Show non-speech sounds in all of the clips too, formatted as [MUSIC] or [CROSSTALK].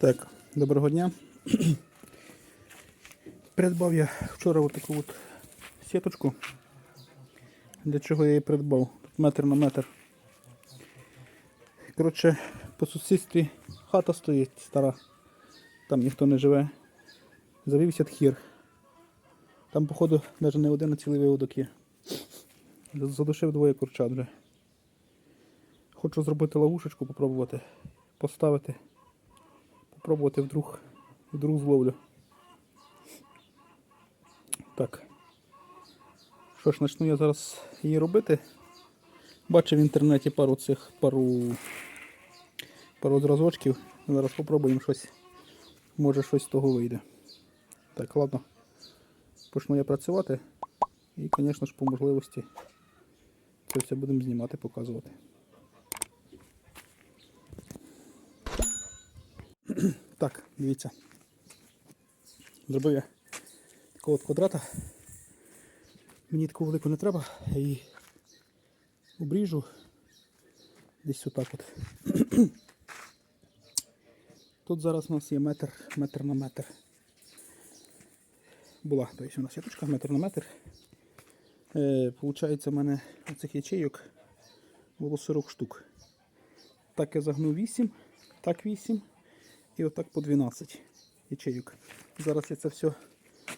Так, доброго дня. [CLEARS THROAT] Придбав я вчора отаку от сіточку. Для чого я її придбав? Тут метр на метр. Коротше, по сусідстві хата стоїть стара. Там ніхто не живе. Завівся тхір. Там, походу, навіть не один а цілий виводок є. Задушив двоє курчат вже. Хочу зробити ловушечку, попробувати поставити. Попробувати вдруг, вдруг зловлю. Так. Що ж, почну я зараз її робити. Бачив в інтернеті пару цих пару, пару зразочків. Зараз попробуємо щось. Може щось з того вийде. Так, ладно. Почну я працювати. І, звісно ж, по можливості це все будемо знімати, показувати. Так, дивіться. Зробив я такого от квадрата. Мені таку велику не треба, її обріжу десь отак от. [CLEARS THROAT] Тут зараз у нас є метр, метр на метр. Була, тобто у нас сіточка метр на метр. Е, Получається, в мене оцих ячейок було 40 штук. Так я загнув 8, так 8 і отак по 12 ячейок. Зараз я це все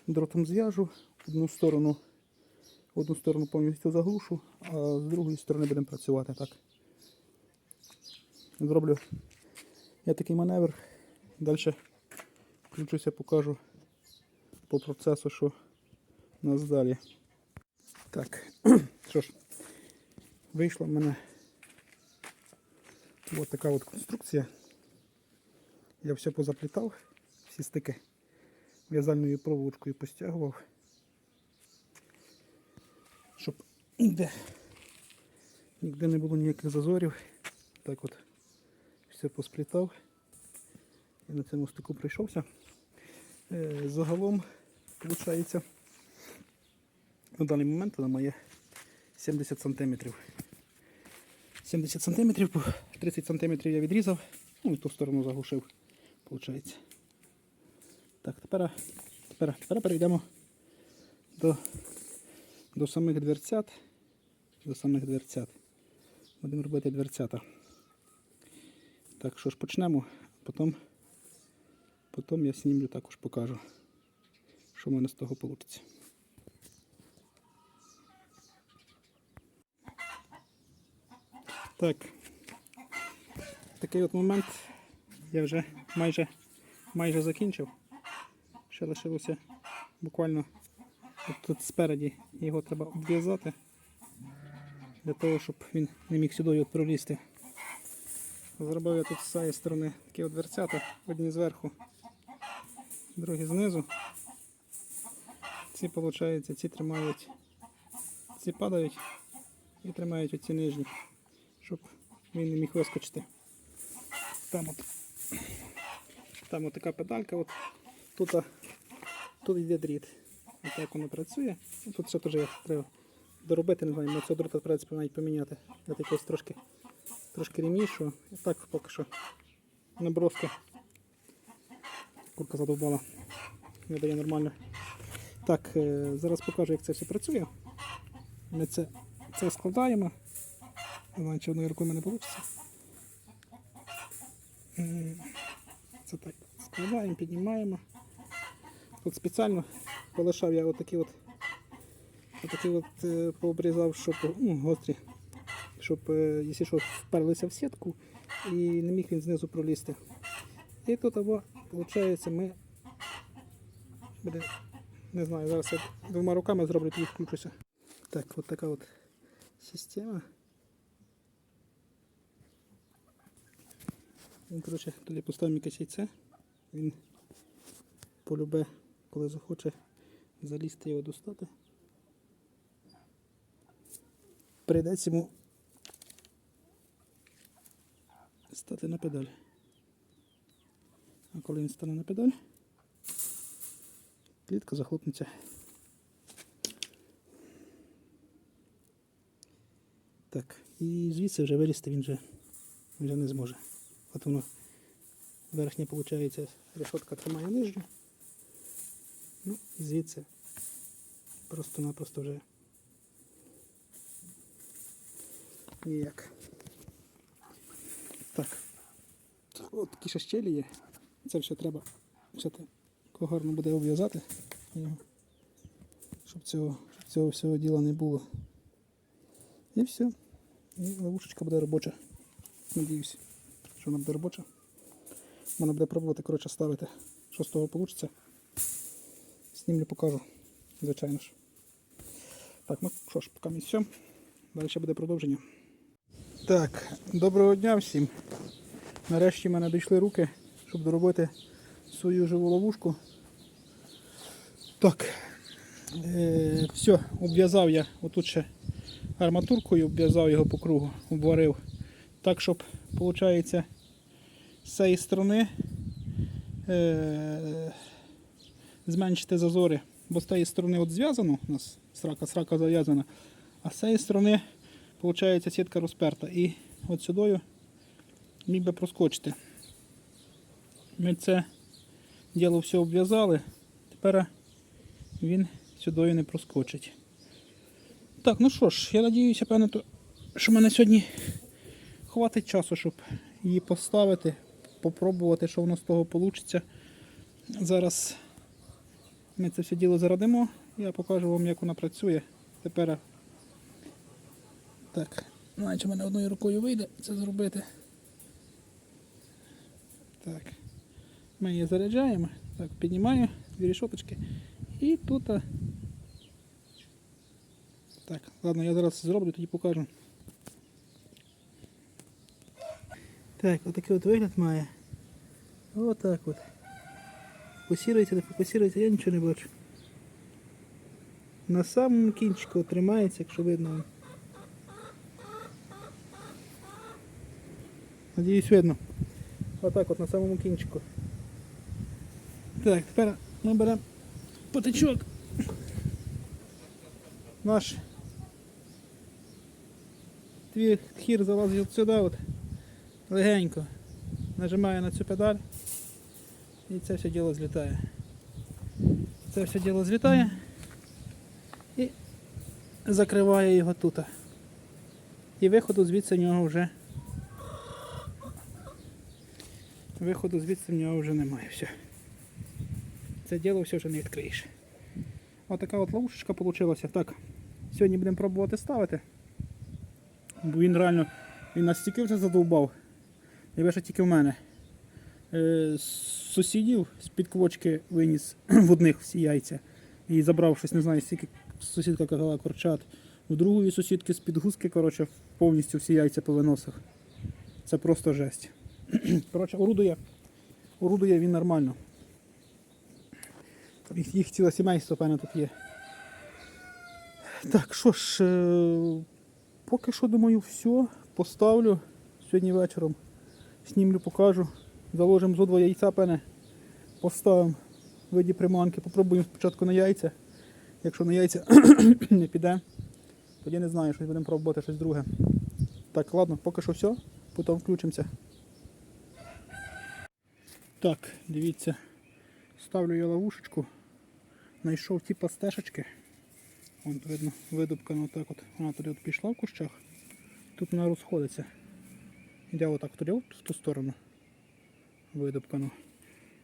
дротом зв'яжу, одну сторону, одну сторону повністю заглушу, а з другої сторони будемо працювати так. Зроблю я такий маневр. Далі включуся, покажу по процесу, що у нас далі. Так, [CLEARS THROAT] що ж, вийшла в мене ось така от конструкція. Я все позаплітав, всі стики в'язальною проволочкою постягував, щоб ніде, ніде не було ніяких зазорів. Так от все посплітав і на цьому стику прийшовся. Е, Загалом, виходить, на даний момент вона має 70 см. 70 см, 30 см я відрізав, ну і ту сторону заглушив, виходить. Так, тепер, тепер, тепер перейдемо до, до самих дверцят. До самих дверцят. Будемо робити дверцята. Так, що ж почнемо, потім, потім я знімлю також покажу, що в мене з того вийде. Так, такий от момент я вже майже, майже закінчив. Ще лишилося буквально тут спереді його треба обв'язати для того, щоб він не міг сюди пролізти. Зробив я тут з цієї сторони такі дверцята, одні зверху, другі знизу. Ці, виходить, ці тримають, ці падають і тримають оці нижні, щоб він не міг вискочити. Там от, там от така педалька, от, тут, тут йде дріт. Отак воно працює. Ну, Тут все теж треба доробити, не знаю, але цього дрота придеться навіть поміняти. Я якось трошки трошки рівнішу. І так поки що наброски. Курка задовбала. Не дає нормально. Так, е, зараз покажу, як це все працює. Ми це, це складаємо. Не знаю, чи одною рукою мене вийде. Це так. Складаємо, піднімаємо. Тут спеціально полишав я отакі от, отакі от е, пообрізав, щоб ну, гострі, щоб, е, якщо що, вперлися в сітку і не міг він знизу пролізти. І тут або, виходить, ми не знаю, зараз я двома руками зроблю, тоді включуся. Так, от така от система. Він, коротше, тоді поставимо якесь яйце. Він полюбе, коли захоче залізти його достати. Прийдеться йому стати на педаль. А коли він стане на педаль, клітка захлопнеться. Так, і звідси вже вилізти він вже, вже не зможе. От воно Верхня, виходить, решетка тримає нижню. Ну, і звідси просто-напросто вже ніяк. Так. От такі ще щелі є. Це все треба все те гарно буде обв'язати, щоб цього, щоб цього всього діла не було. І все. І ловушечка буде робоча. Надіюсь, що вона буде робоча. Вона буде пробувати коротше, ставити. Що з того вийде. Знімлю покажу, звичайно ж. Так, ну що ж, поки ми все. Далі буде продовження. Так, доброго дня всім. Нарешті в мене дійшли руки, щоб доробити свою живу ловушку. Так, е, все, обв'язав я отут ще арматуркою, обв'язав його по кругу, обварив. Так, щоб, виходить, з цієї сторони е, зменшити зазори. Бо з цієї сторони от зв'язано, у нас срака, срака зав'язана, а з цієї сторони, виходить, сітка розперта. І от сюдою міг би проскочити. Ми це діло все обв'язали, тепер він сюдою не проскочить. Так, ну що ж, я надіюся, певно, що мене сьогодні хватить часу, щоб її поставити, попробувати, що воно з того вийде. Зараз ми це все діло зарадимо, я покажу вам, як вона працює. Тепер так, наче в мене одною рукою вийде це зробити. Так. Ми її заряджаємо. Так, піднімаю дві рішоточки. І тут. Так, ладно, я зараз зроблю, тоді покажу. Так, отакий от вигляд має. Отак от. Фокусирується, не фокусирується, я нічого не бачу. На самому кінчику тримається, якщо видно. Надіюсь, видно. Отак от на самому кінчику. Так, тепер ми беремо потичок. Наш твій хір залазить от сюди от, легенько. Нажимаю на цю педаль і це все діло злітає. Це все діло злітає і закриває його тут. І виходу звідси в нього вже Виходу звідси в нього вже немає. Все. Це діло все вже не відкриєш. Отака от ловушечка вийшла. Так, сьогодні будемо пробувати ставити. Бо він реально він нас стільки вже задовбав. І лише тільки в мене. Е, з сусідів з-під квочки виніс [CLEARS THROAT] в одних всі яйця. І забрав щось, не знаю, стільки сусідка казала курчат. У другої сусідки з-під гуски, коротше, повністю всі яйця повиносив. Це просто жесть. [CLEARS THROAT] Коротше, орудує, орудує він нормально. Їх, їх ціле сімейство, певно, тут є. Так, що ж, е, поки що думаю, все. Поставлю сьогодні вечором. Снімлю, покажу. Заложимо зо два яйця, пене. Поставимо в виді приманки. Попробуємо спочатку на яйця. Якщо на яйця [COUGHS] не піде, тоді не знаю, щось будемо пробувати щось друге. Так, ладно, поки що все, потім включимося. Так, дивіться, ставлю я ловушечку. Знайшов ті пастешечки. Вон видно, видобкано отак от. Вона туди от пішла в кущах. Тут вона розходиться. Йде отак туди от в ту сторону. Видобкано.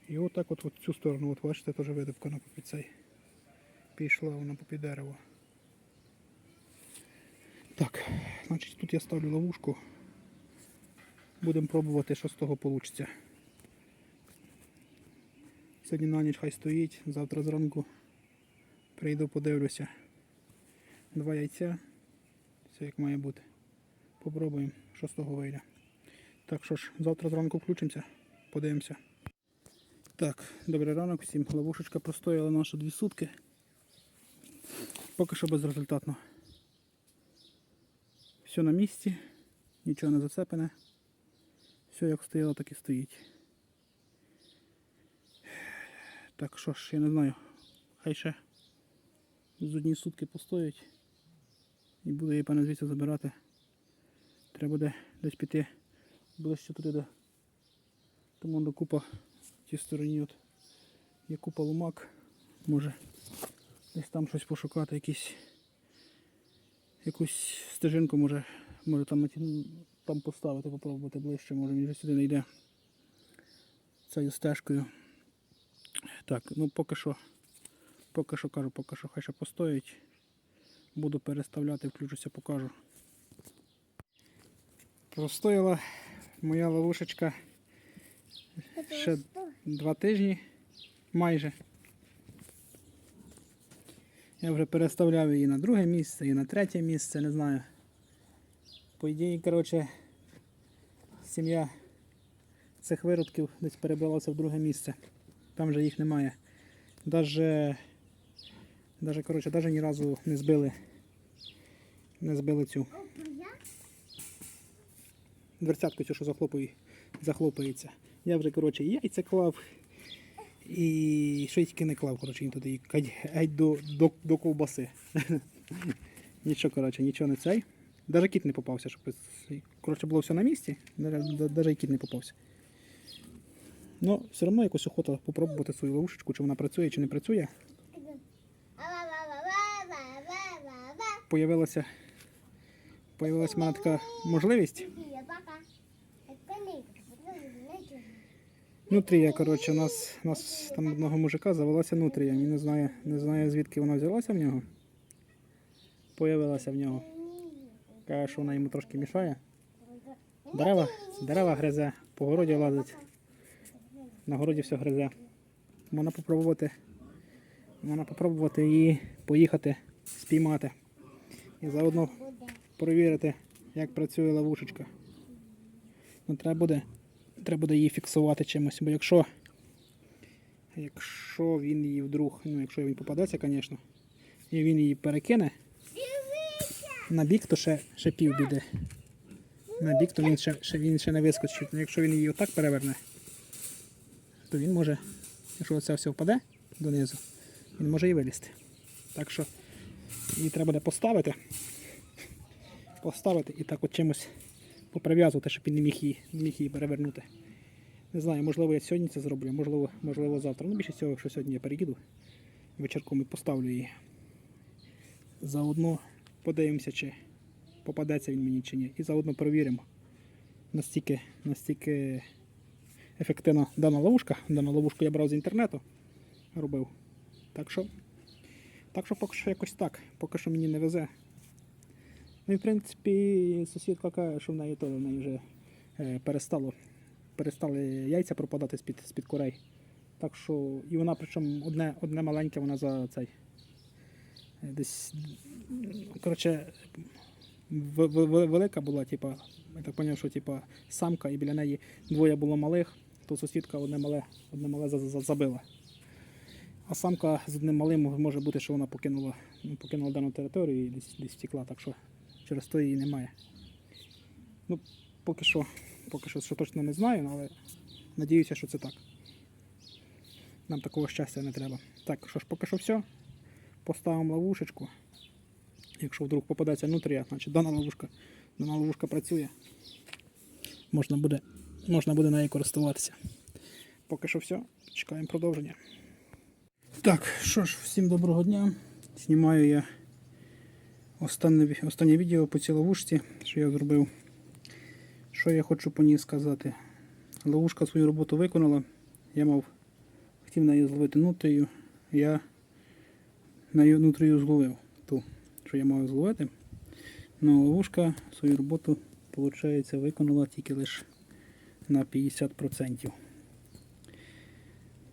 І отак от, от цю сторону, от бачите, теж видобкано попід цей. Пішла вона попід дерево. Так, значить тут я ставлю ловушку. Будемо пробувати, що з того вийде. Сьогодні на ніч хай стоїть, завтра зранку прийду, подивлюся. Два яйця. Все як має бути. Попробуємо, що з того вийде. Так що ж, завтра зранку включимося, подивимося. Так, добрий ранок всім. Ловушечка простояла нашу дві сутки. Поки що безрезультатно. Все на місці, нічого не зацепене. Все як стояло, так і стоїть. Так що ж, я не знаю. Хай ще з одні сутки постоять. І буду її певно звідси забирати. Треба буде десь піти ближче туди до Тому до купа в тій стороні от є купа ломак. Може десь там щось пошукати, якісь, якусь стежинку може, може там, там поставити, попробувати ближче, може він вже сюди не йде цією стежкою. Так, ну поки що, поки що кажу, поки що хай ще постоїть. Буду переставляти, включуся, покажу. Простояла моя ловушечка ще два тижні майже. Я вже переставляв її на друге місце і на третє місце, не знаю. По ідеї, коротше, сім'я цих виродків десь перебралася в друге місце. Там же їх немає. Даже, даже, коротше, даже ні разу не збили. Не збили цю дверцятку, цю, що захлопує, захлопується. Я вже, коротше, яйця клав. І що я тільки не клав, коротше, він туди геть, до, до, до ковбаси. [LAUGHS] нічого, коротше, нічого не цей. Даже кіт не попався, щоб коротше, було все на місці, навіть і кіт не попався. Ну, все одно якось охота попробувати свою ловушечку, чи вона працює, чи не працює. Появилася, появилася в мене така можливість. Нутрія, коротше, у нас, у нас там одного мужика завелася нутрія. Він не знає, не знає звідки вона взялася в нього. Появилася в нього. Каже, що вона йому трошки мішає. Дерева, дерева гризе, по городі лазить. На городі все гризе. Можна попробувати. Можна попробувати її поїхати, спіймати. І заодно перевірити, як працює ловушечка. Ну, треба буде, треба буде її фіксувати чимось, бо якщо, якщо він її вдруг, ну якщо він попадеться, звісно, і він її перекине на бік, то ще, ще пів біди. На бік, то він ще, ще, він ще не вискочить. Ну, Якщо він її отак переверне, то він може, якщо це все впаде донизу, він може і вилізти. Так що її треба буде поставити. Поставити і так от чимось поприв'язувати, щоб він не міг її, не міг її перевернути. Не знаю, можливо, я сьогодні це зроблю, можливо, можливо завтра. Ну, більше всього, якщо сьогодні я переїду вечірком і поставлю її. Заодно подивимося, чи попадеться він мені чи ні. І заодно перевіримо, настільки, настільки ефективна дана ловушка. Дану ловушку я брав з інтернету, робив. Так що, так що поки що якось так. Поки що мені не везе. Ну і в принципі сусідка каже, що в неї теж в неї вже е, перестало, перестали яйця пропадати з-під, з-під курей. Так що і вона причому одне, одне маленьке вона за цей. е, Десь, коротше, в- в- велика була, типа, я так зрозумів, що типа, самка і біля неї двоє було малих, то сусідка одне мале, одне мале за- за- забила. А самка з одним малим може бути, що вона покинула, ну, покинула дану територію і десь, десь втекла, так що через то її немає. Ну, поки що, поки що, що точно не знаю, але надіюся, що це так. Нам такого щастя не треба. Так, що ж, поки що все. Поставимо ловушечку. Якщо вдруг попадеться нутрія, значить дана ловушка, дана ловушка працює. Можна буде, можна буде нею користуватися. Поки що все. Чекаємо продовження. Так, що ж, всім доброго дня. Знімаю я останнє, останнє відео по цій ловушці, що я зробив. Що я хочу по ній сказати. Ловушка свою роботу виконала. Я мав хотів нею зловити нутрію. Я нею нутрію зловив. Ту, що я мав зловити. Ну, ловушка свою роботу, виходить, виконала тільки лише на 50%.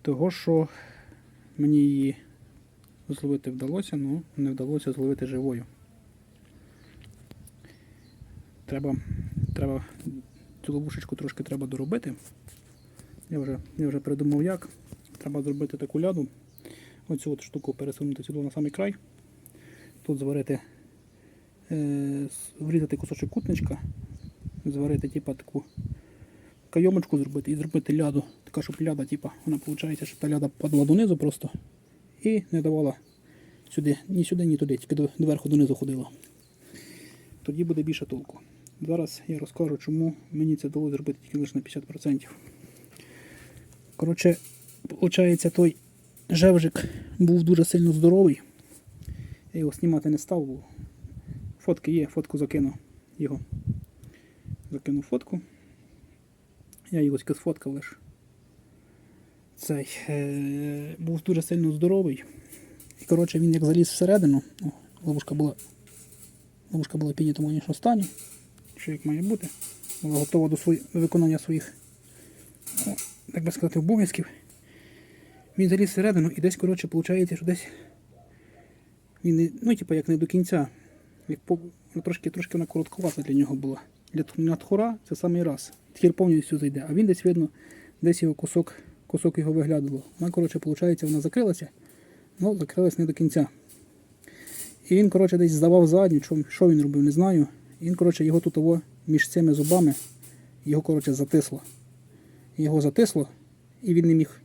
Того, що мені її зловити вдалося, але не вдалося зловити живою. Треба, треба цю ловушечку трошки треба доробити. Я вже, я вже придумав як. Треба зробити таку ляду. Оцю от штуку пересунути сюди на самий край. Тут зварити, е, врізати кусочок кутничка, зварити типа таку кайомочку зробити і зробити ляду. Така, щоб ляда, типа, вона виходить, щоб та ляда падала донизу просто і не давала сюди, ні сюди, ні туди, тільки до, доверху донизу ходила. Тоді буде більше толку. Зараз я розкажу, чому мені це вдалося зробити тільки лише на 50%. Коротше, виходить, той жевжик був дуже сильно здоровий. Я його знімати не став, бо фотки є, фотку закину його. Закинув фотку. Я його тільки сфоткав лише. Цей е, був дуже сильно здоровий. І коротше він як заліз всередину. О, ловушка була. Ловушка була в піднятому іншому стані. Що як має бути. Була готова до, свої, до виконання своїх, о, так би сказати, обов'язків. Він заліз всередину і десь, коротше, виходить, що десь він, не- ну, типу, як не до кінця. Як по, ну, трошки, трошки вона коротковата для нього була. Для тх- на тхора це самий раз. Тхір повністю зайде. А він десь видно, десь його кусок, кусок його виглядало. Вона, коротше, виходить, вона закрилася, ну, закрилась не до кінця. І він, коротше, десь здавав задню, що, що він робив, не знаю. Він, коротше, його тут між цими зубами, його, коротше, затисло. Його затисло, і він не міг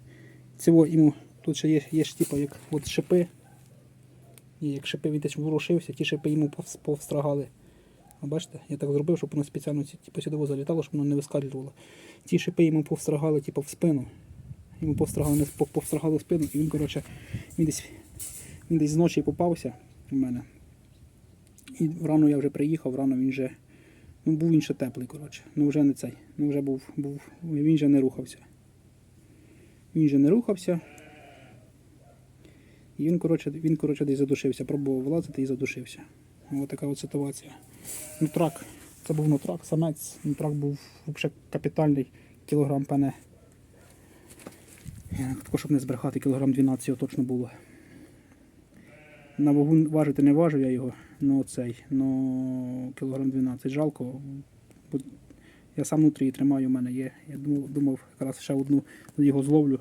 цього йому. Тут ще є, є ж, типу, як от шипи. І як шипи він десь ворушився, ті шипи йому повс- повстрагали. А бачите, я так зробив, щоб воно спеціально типу, сюди залітало, щоб воно не вискалювало. Ті шипи йому повстрагали типу, в спину. Йому повстрагали, повстрагали в спину, і він, коротше, він десь, він десь зночі попався у мене. І рано я вже приїхав, рано він вже. Ну, був він ще теплий, коротше. Ну вже не цей. Ну вже був, був. Він вже не рухався. Він вже не рухався. І він, коротше, він, коротше, десь задушився, пробував вилазити і задушився. Ось така от ситуація. Нутрак. Це був нутрак, самець. Нутрак був взагалі капітальний кілограм пене. Також, щоб не збрехати, кілограм 12 точно було. На вагу важити не важив я його, ну цей, ну кілограм 12. Жалко. бо Я сам внутрі тримаю, у мене є. Я думав, думав якраз ще одну його зловлю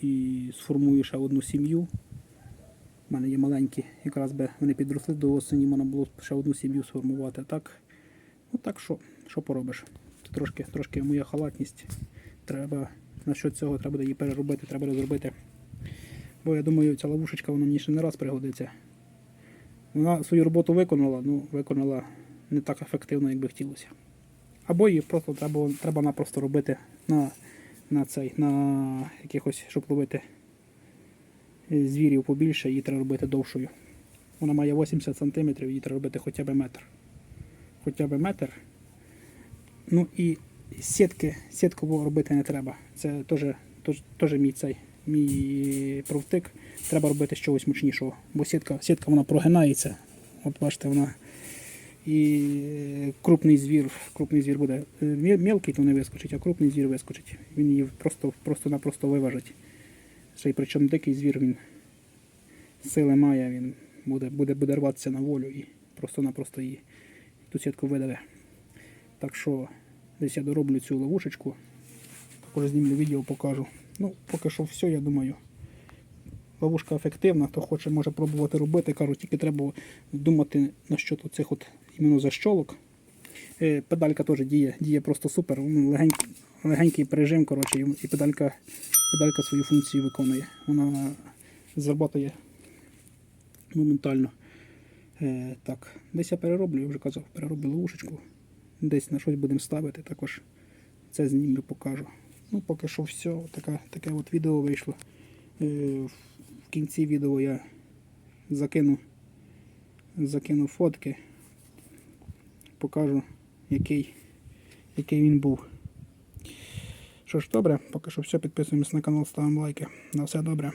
і сформую ще одну сім'ю. У мене є маленькі, якраз би вони підросли до осені, можна було ще одну сім'ю сформувати. Так, ну так що, що поробиш? Це трошки, трошки моя халатність. Треба насчет цього треба її переробити, треба розробити. Бо я думаю, ця ловушечка вона мені ще не раз пригодиться. Вона свою роботу виконала, ну виконала не так ефективно, як би хотілося. Або її просто треба, треба напросто робити на, на цей, на якихось, щоб ловити звірів побільше, її треба робити довшою. Вона має 80 см, її треба робити хоча б метр. Хоча б метр. Ну і сітки, сітку робити не треба. Це теж мій цей, мій провтик. Треба робити чогось мощнішого. Бо сітка, сітка вона прогинається. От бачите, вона і крупний звір, крупний звір буде е, мелкий, то не вискочить, а крупний звір вискочить. Він її просто, просто-напросто виважить. Ще й причому дикий звір він сили має, він буде, буде, буде рватися на волю і просто-напросто її ту сітку видаве. Так що десь я дороблю цю ловушечку. Також знімлю відео, покажу. Ну, поки що все, я думаю. Ловушка ефективна, хто хоче, може пробувати робити. Кажу, тільки треба думати насчет цих от іменно защолок. Е, Педалька теж діє, діє просто супер. Легенький, легенький пережим, коротше, і- педалька, педалька свою функцію виконує. Вона зработає моментально. Е, так, десь я перероблю, я вже казав, перероблю ловушечку. Десь на щось будемо ставити, також це знімлю, покажу. Ну, поки що все, таке, таке от відео вийшло. Е, в кінці відео я закину, закину фотки, покажу, який, який він був. Що ж, добре, поки що все, підписуємось на канал, ставимо лайки. На все добре.